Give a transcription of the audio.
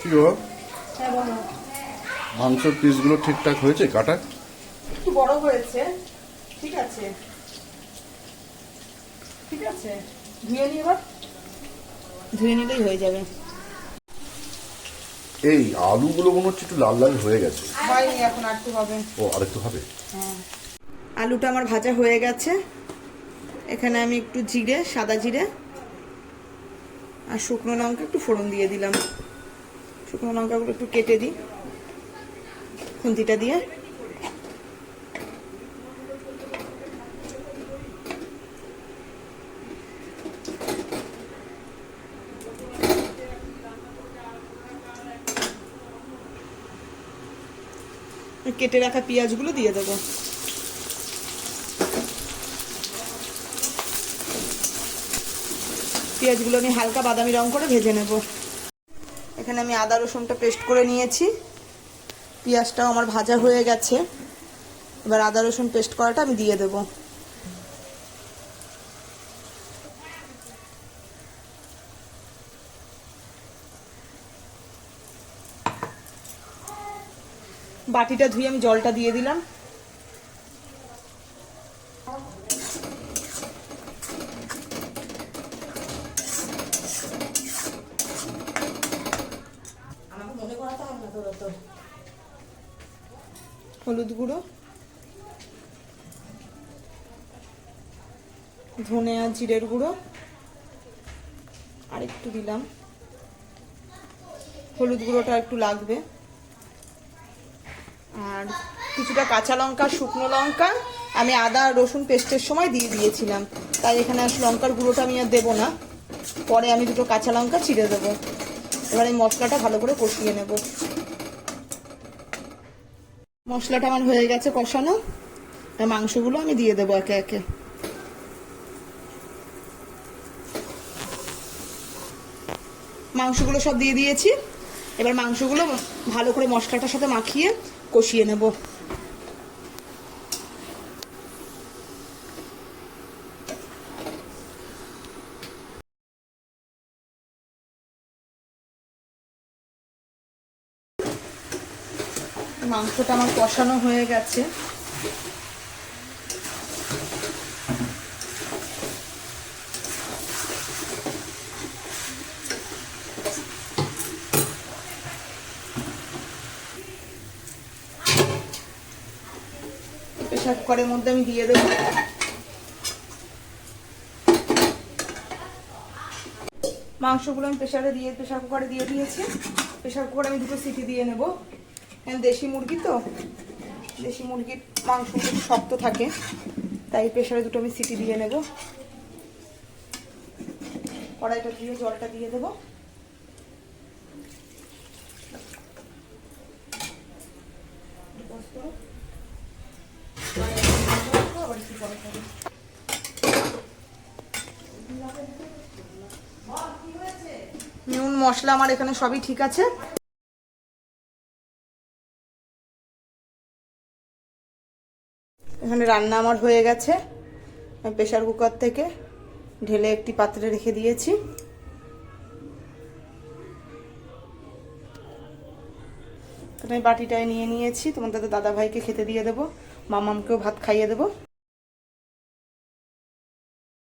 কি গো হ্যাঁ মাংসের পিসগুলো ঠিকঠাক হয়েছে কাটা? একটু বড় হয়েছে ঠিক আছে। ঠিক আছে ধুয়ে নিয়ে এবার। ধুয়ে নিলেই হয়ে যাবে। এই আলুগুলো মনে হচ্ছে একটু লাল লাল হয়ে গেছে। হয়নি এখন আর একটু হবে। ও আরেকটু হবে? হ্যাঁ। আলুটা আমার ভাজা হয়ে গেছে। এখানে আমি একটু জিরে সাদা জিরে আর শুকনো লঙ্কা একটু ফোড়ন দিয়ে দিলাম। শুকনো লঙ্কাগুলো একটু কেটে দিই। খুন্তিটা দিয়ে। কেটে রাখা পেঁয়াজগুলো দিয়ে দেবো। পেঁয়াজগুলো আমি হালকা বাদামি রং করে ভেজে নেব। এখানে আমি আদা রসুনটা পেস্ট করে নিয়েছি। পেঁয়াজটাও আমার ভাজা হয়ে গেছে। এবার আদা রসুন পেস্ট করাটা আমি দিয়ে দেব। বাটিটা ধুয়ে আমি জলটা দিয়ে দিলাম। হলুদ গুঁড়ো, ধনে আর জিরের গুঁড়ো আর একটু দিলাম। হলুদ গুঁড়োটা একটু লাগবে। আর কিছুটা কাঁচা লঙ্কা, শুকনো লঙ্কা, আমি আদা রসুন পেস্টের সময় দিয়ে দিয়েছিলাম। তাই এখানে আর লঙ্কার গুঁড়োটা আমি আর দেবো না। পরে আমি দুটো কাঁচা লঙ্কা ছিঁড়ে দেবো। এবার এই মশলাটা ভালো করে কষিয়ে নেব। মশলাটা আমার হয়ে গেছে কষানো। মাংসগুলো আমি দিয়ে দেবো একে একে। মাংসগুলো সব দিয়ে দিয়েছি। এবার মাংসগুলো ভালো করে মশলাটার সাথে মাখিয়ে কষিয়ে নেব। মাংসটা আমার কষানো হয়ে গেছে। প্রেশার কুকারের মধ্যে আমি দিয়ে দেবো। মাংসগুলো আমি প্রেশারে দিয়ে, প্রেশার কুকারে দিয়ে দিয়েছি। প্রেশার কুকারে আমি দুটো সিটি দিয়ে নেব। দেশি মুরগি তো? দেশি মুরগির মাংস খুব শক্ত থাকে। তাই প্রেশারে দুটো আমি সিটি দিয়ে নেব। কড়াইটা দিয়ে জলটা দিয়ে দেবো। নুন, মশলা আমার এখানে সবই ঠিক আছে। এখানে রান্না আমার হয়ে গেছে। প্রেশার কুকার থেকে ঢেলে একটি পাত্রে রেখে দিয়েছি। আমি বাটিটায় নিয়ে নিয়েছি। তোমাদের দাদা ভাইকে খেতে দিয়ে দেবো, মামামকেও ভাত খাইয়ে দেবো।